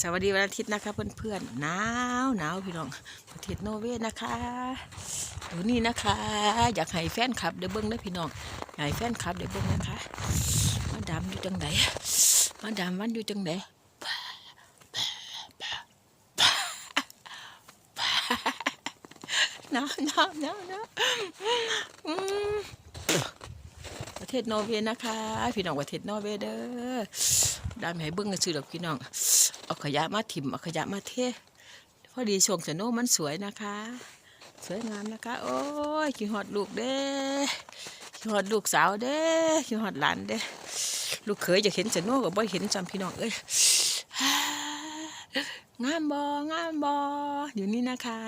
สวัสดีวันอาทิตย์นะคะ เพื่อนๆหนาวหนาวพี่น้องประเทศนเวย์นะคะดูนี่นะคะ อยากให้แฟนคลับเดี๋ยวเบิ้งได้พี่น้องอยากให้แฟนคลับเดี๋ยวเบิ้งนะคะมาดำอยู่จังไหนมาดำมันอยู่จังไหนหนาวหนาวหนาวหนาว ศนอร์เวย์นะคะ พี่น้องประเทศนอร์เวย์เด้อดำให้เบิ้งกันซื้อดอกพี่น้องเอาขยะมาถิ่มเอาขยะมาเทพอดีช่วงสโนมันสวยนะคะ สวยงามนะคะ โอ้ยขี้หอดลูกเด้ขี้หอดลูกสาวเด้ขี้หอดหลานเด้ลูกเขยจะเห็นสโนก็บ่เห็นจำพี่น้องเอ้ยงามบองามบออยู่นี่นะคะ